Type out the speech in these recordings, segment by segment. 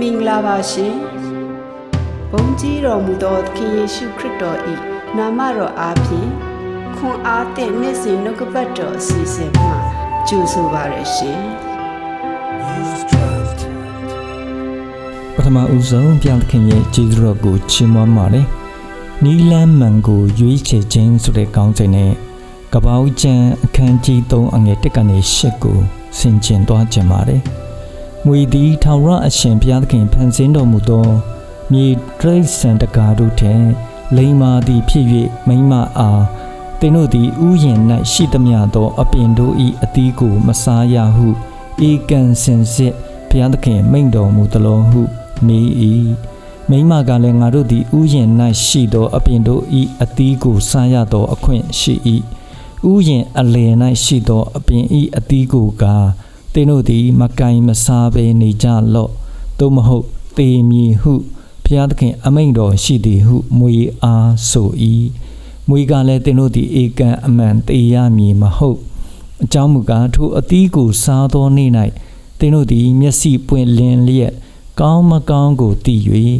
မင်္ဂလာပါရှင်ဘုန်းကြီးတော်မူသောသခင်ယေရှုခရစ်တော်၏နာမတော်အားဖြင့်ခွန်အားသည့်နေ့စဉ်နှုတ်ကပတ်တော်အစီအစဉ်မှာကြိုဆိုပါရရှင်ပထမဦးဆုံးဘုရားသခင်ရဲ့ကျေးဇူးတော်ကိုချီးမွမ်းပါတယ်။နီလန်းမှန်ကိုရွေးချယ်ခြင်းဆိုတဲ့ကောင်းစဉ်နဲ့ကပောက်ကျန်အခန်းကြီး3အငယ်1ကနေ8ကိုဆင်ခြင်သွားကြပါတယ်။ မွေသည်ထာဝရအရှင်ဘုရားသခင်ဖန်ဆင်းတော်မူသောမြေတရိษံတကာတို့ထက်လိမ္မာသည်ဖြစ်၍မိမ့်မအားသင်တို့သည်ဥယျာဉ်၌ရှိသမျှသောအပင်တို့၏အသီးကိုမစားရဟုဧကန်စင်စစ်ဘုရားသခင်မိန့်တော်မူသလိုဟုမေး၏မိမကလည်းငါတို့သည်ဥယျာဉ်၌ရှိသောအပင်တို့၏အသီးကိုစားရသောအခွင့်ရှိ၏ဥယျာဉ်အလယ်၌ရှိသောအပင်၏အသီးကိုကား သင်တို့သည် မကင်မစားဘဲနေကြလော့သို့မဟုတ်သေမည်ဟုဘုရားသခင် အမိန့်တော်ရှိသည်ဟုမွေအားဆို၏မွေကလည်းသင်တို့သည်ဧကန်အမှန်သေရမည်မဟုတ်အကြောင်းမူကားထိုအသီးကိုစားသောနေ့၌သင်တို့သည်မျက်စိပွင့်လင်းလျက်ကောင်းမကောင်းကိုသိ၍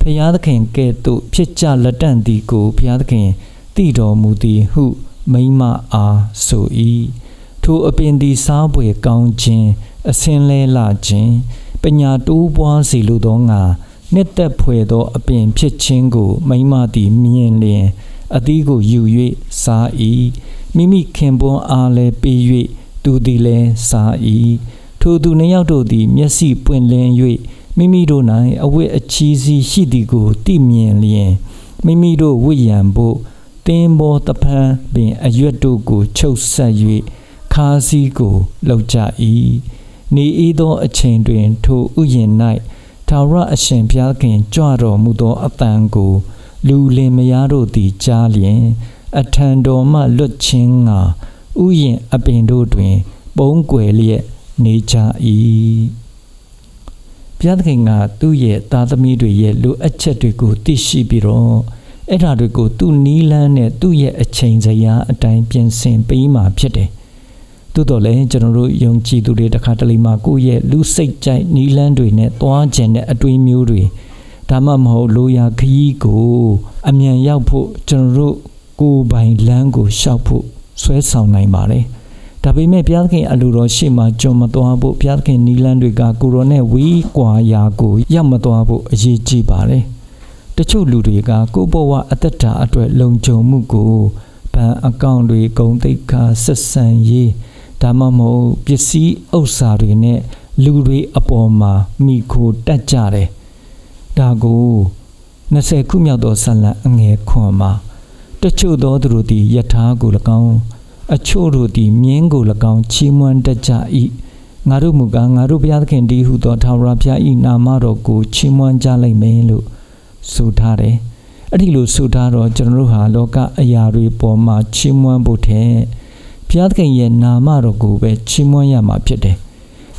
ဖျားသခင်ကဲ့သို့ဖြစ်ကြလက်တန့်သည်ကိုဖျားသခင်သိတော်မူသည်ဟုမိမ့်မအားဆို၏ ထိုအပင်သည်စားပွေကောင်းခြင်းအစင်းလဲလာခြင်းပညာတိုးပွားစေလိုသောငါနှစ်သက်ဖွယ်သောအပင်ဖြစ်ခြင်းကိုမိမ့်မသည်မြင်လျင်အသီးကိုယူ၍စား၏မိမိခင်ပွန်းအားလည်းပေး၍သူသည်လည်းစား၏ထိုသူနှစ်ယောက်တို့သည်မျက်စိပွင့်လင်း၍မိမိတို့၌အဝတ်အချီးစီးရှိသည်ကိုသိမြင်လျင်မိမိတို့ဝိရံဖို့တင်းဘောတပန်းပင်အရွက်တို့ကိုချုပ်ဆက်၍ ခါးစည်းကိုလှုပ်ကြ၏နေဤသောအချိန်တွင် ထိုဥယျာဉ်၌ထာဝရအရှင်ဘုရားခင်ကြွတော်မူသောအတန်ကို လူလင်မယားတို့သည်ကြားလျင် အထံတော်မှလွတ်ခြင်းငါဥယျာဉ်အပင်တို့တွင် ပုံးကွယ်လျက်နေကြ၏ဘုရားသခင်ကသူ့ရဲ့သားသမီးတွေရဲ့လိုအပ်ချက်တွေကိုသိရှိပြီးတော့အဲ့ဓာတွေကိုသူ့နီးလန်းနဲ့သူ့ရဲ့အချိန်စရာအတိုင်းပြင်ဆင်ပေးမှဖြစ်တယ်။ သို့တော်လည်းကျွန်တော်တို့ယုံကြည်သူတွေတခါတလေမှကိုယ့်ရဲ့လူစိတ်ကြိုက်နီးလန်းတွေနဲ့သွားခြင်းတဲ့အတွေးမျိုးတွေဒါမှမဟုတ်လိုရာခရီးကိုအမြန်ရောက်ဖို့ကျွန်တော်တို့ကိုယ်ပိုင်လမ်းကိုရှောက်ဖို့ဆွဲဆောင်နိုင်ပါတယ်။ဒါပေမဲ့ဘုရားသခင်အလိုတော်ရှေ့မှာကြုံမသွားဖို့ဘုရားသခင်နီးလန်းတွေကကိုရောနဲ့ဝီးကွာရာကိုရောက်မသွားဖို့အရေးကြီးပါတယ်။တချို့လူတွေကကိုယ့်ဘဝအသက်တာအတွက်လုံခြုံမှုကိုဘဏ်အကောင့်တွေဂုဏ်သိက္ခာဆက်ဆံရေး ဒါမှမဟုတ်ပစ္စည်းဥစ္စာတွေနဲ့လူတွေအပေါ်မှာမိခိုတက်ကြတယ်။ဒါကို20ခုမြောက်သောဇာလံအငယ်ခွန်မှာတချို့သောသူတို့သည်ယထာကို၎င်းအချို့တို့သည်မြင်းကို၎င်းချီးမွမ်းတတ်ကြ၏ငါတို့မူကားငါတို့ဘုရားသခင်တည်းဟုသောထာဝရဘုရား၏နာမတော်ကိုချီးမွမ်းကြလိမ့်မယ်လို့ဆိုထားတယ်အဲ့ဒီလိုဆိုထားတော့ကျွန်တော်တို့ဟာလောကအရာတွေပေါ်မှာချီးမွမ်းဖို့ထက် ဘုရားသခင်ရဲ့နာမတော်ကိုပဲချီးမွမ်းရမှာဖြစ်တယ်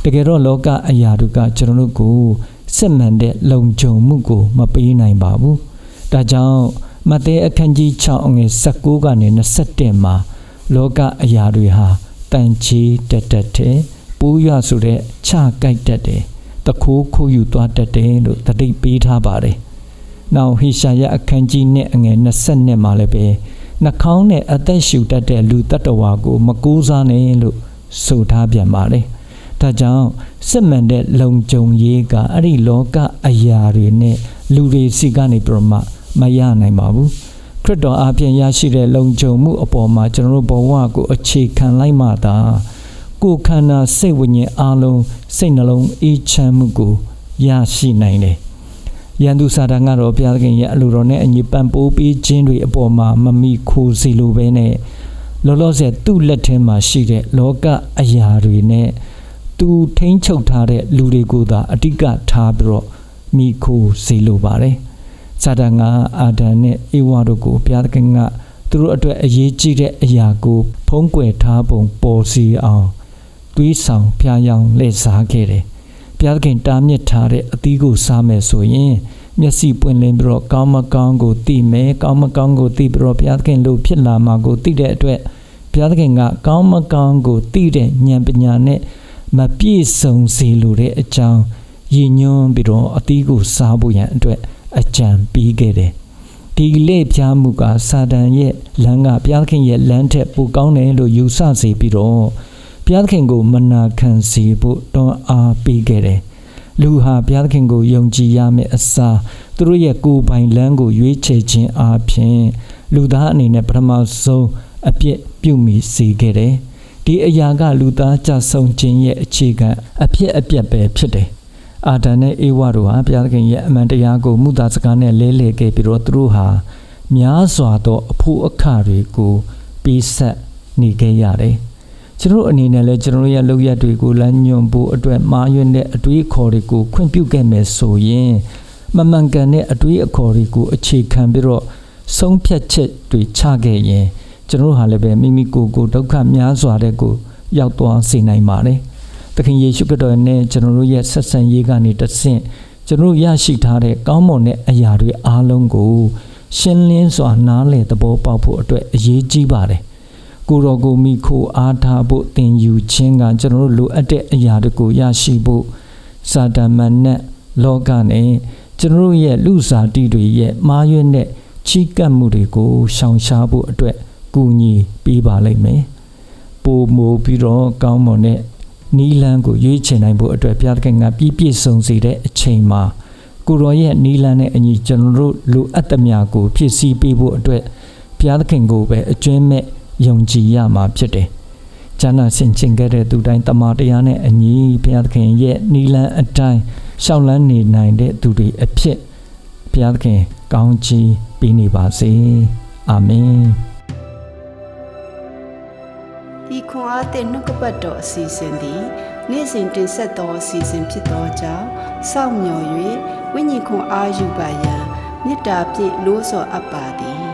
တကယ်တော့လောကအရာတွေကကျွန်တော်တို့ကိုစစ်မှန်တဲ့လုံခြုံမှုကိုမပေးနိုင်ပါဘူးဒါကြောင့်မဿဲအခန်းကြီး6အငယ်19ကနေ21မှာလောကအရာတွေဟာတန်ချီတက်တက်တယ်ပိုးရဆိုတဲ့ချကြိုက်တတ်တယ်တခိုးခိုးယူသွားတတ်တယ်လို့တတိပေးထားပါတယ်။နောက်ဟေရှာယအခန်းကြီးနဲ့အငယ်20နဲ့မှာလည်းပဲ နှာခေါင်းနဲ့အသက်ရှူတတ်တဲ့လူတ attva ကို မကူးစားနဲ့လို့ဆိုထားပြန်ပါတယ်။ဒါကြောင့်စစ်မှန်တဲ့လုံခြုံရေးကအဲ့ဒီလောကအရာတွေနဲ့လူတွေစီကနေပြမမရနိုင်ပါဘူး။ခရစ်တော်အပြင်ရရှိတဲ့လုံခြုံမှုအပေါ်မှာကျွန်တော်တို့ဘဝကိုအခြေခံလိုက်မှသာကိုယ်ခန္ဓာစိတ်ဝိညာဉ်အလုံးစိတ်နှလုံးအေးချမ်းမှုကိုရရှိနိုင်တယ်။ ယန္တုစာတန်ကတော့ဘုရားသခင်ရဲ့အလိုတော်နဲ့အညီပံ့ပိုးပေးခြင်းတွေအပေါ်မှာမမိခိုးစီလိုပဲနဲ့လောလောဆယ်သူ့လက်ထဲမှာရှိတဲ့လောကအရာတွေနဲ့သူထိန်းချုပ်ထားတဲ့လူတွေကိုသာအတိကထားပြီးတော့မိခိုးစီလိုပါတယ်။စာတန်ကအာဒံနဲ့အေဝါတို့ကိုဘုရားသခင်ကသူတို့အတွက်အရေးကြီးတဲ့အရာကိုဖုံးကွယ်ထားပုံပေါ်စီအောင်တွေးဆောင်ဖျားယောင်းလှည့်စားခဲ့တယ်။ ဘုရားသခင်တားမြစ်ထားတဲ့အသီးကိုစားမယ်ဆိုရင်မျက်စိပွင့်လင်းပြီးတော့ကောင်းမကောင်းကိုသိမယ်ကောင်းမကောင်းကိုသိပြီးတော့ဘုရားသခင်လို့ဖြစ်လာမှာကိုသိတဲ့အတွက်ဘုရားသခင်ကကောင်းမကောင်းကိုသိတဲ့ဉာဏ်ပညာနဲ့မပြည့်စုံစေလိုတဲ့အကြောင်းရည်ညွှန်းပြီးတော့အသီးကိုစားဖို့ရန်အတွက်အကြံပေးခဲ့တယ်ဒီလေပြားမှုကစာတန်ရဲ့လမ်းကဘုရားသခင်ရဲ့လမ်းထက်ပိုကောင်းတယ်လို့ယူဆစေပြီးတော့ ဘုရားသခင်ကိုမနာခံစေဖို့တွန်းအားပေးခဲ့တယ်လူဟာဘုရားသခင်ကိုယုံကြည်ရမယ့်အစားသူတို့ရဲ့ကိုယ်ပိုင်လမ်းကိုရွေးချယ်ခြင်းအပြင်လူသားအနေနဲ့ပထမဆုံးအပြစ်ပြုမိစေခဲ့တယ်ဒီအရာကလူသားကြဆုံးခြင်းရဲ့အခြေခံအဖြစ်အပျက်ပဲဖြစ်တယ်အာဒံနဲ့အေဝါတို့ဟာဘုရားသခင်ရဲ့အမှန်တရားကိုမုသားစကားနဲ့လဲလှယ်ခဲ့ပြီးတော့သူတို့ဟာများစွာသောအဖို့အခတွေကိုပေးဆက်နေခဲ့ရတယ် ကျွန်တော်အနေနဲ့လည်းကျွန်တော်ရဲ့လုပ်ရက်တွေကိုလမ်းညွှန်ဖို့အတွက်မာရွင်တဲ့အတွေးအခေါ်တွေကိုခွင့်ပြုခဲ့မယ်ဆိုရင်မမှန်ကန်တဲ့အတွေးအခေါ်တွေကိုအခြေခံပြီးတော့ဆုံးဖြတ်ချက်တွေချခဲ့ရင်ကျွန်တော်ဟာလည်းပဲမိမိကိုယ်ကိုဒုက္ခများစွာတဲ့ကိုရောက်သွားစေနိုင်ပါတယ်။သခင်ယေရှုခရစ်တော်နဲ့ကျွန်တော်တို့ရဲ့ဆက်ဆံရေးကနေတဆင့်ကျွန်တော်ရရှိထားတဲ့ကောင်းမွန်တဲ့အရာတွေအားလုံးကိုရှင်းလင်းစွာနားလည်သဘောပေါက်ဖို့အတွက်အရေးကြီးပါတယ်။ ကိုတော်ကိုမိခိုအားထားဖို့သင်ယူခြင်းကကျွန်တော်တို့လိုအပ်တဲ့အရာတွေကိုရရှိဖို့စာတမန်နဲ့လောကနဲ့ကျွန်တော်တို့ရဲ့လူစားတီတွေရဲ့မာရွက်တဲ့ချီးကပ်မှုတွေကိုရှောင်ရှားဖို့အတွက်ကူညီပေးပါလိမ့်မယ်။ပိုမိုပြီးတော့ကောင်းမွန်တဲ့နီလန်းကိုရွေးချယ်နိုင်ဖို့အတွက်ဘုရားသခင်ကပြည့်ပြည့်စုံစေတဲ့အချိန်မှာကိုရောရဲ့နီလန်းနဲ့အညီကျွန်တော်တို့လိုအပ်သမျှကိုဖြည့်ဆည်းပေးဖို့အတွက်ဘုရားသခင်ကိုပဲအကျွမ်းမဲ့ ယုံကြည်ရမှာဖြစ်တယ်။ကျမ်းစာဆင်ခြင်ခဲ့တဲ့သူတိုင်းတမန်တရားနဲ့အညီဘုရားသခင်ရဲ့နီလန်းအတိုင်းရှောက်လန်းနေနိုင်တဲ့သူတွေအဖြစ်ဘုရားသခင်ကောင်းချီးပေးနေပါစေ။အာမင်။ဤခွန်အားသည့်နှုတ်ကပတ်တော်အစီအစဉ်သည်နေ့စဉ်တင်ဆက်သောအစီအစဉ်ဖြစ်သောကြောင့်စောင့်မျှော်၍ဝိညာဉ်ခွန်အားယူပါရန်မေတ္တာဖြင့်လို့ဆော်အပ်ပါသည်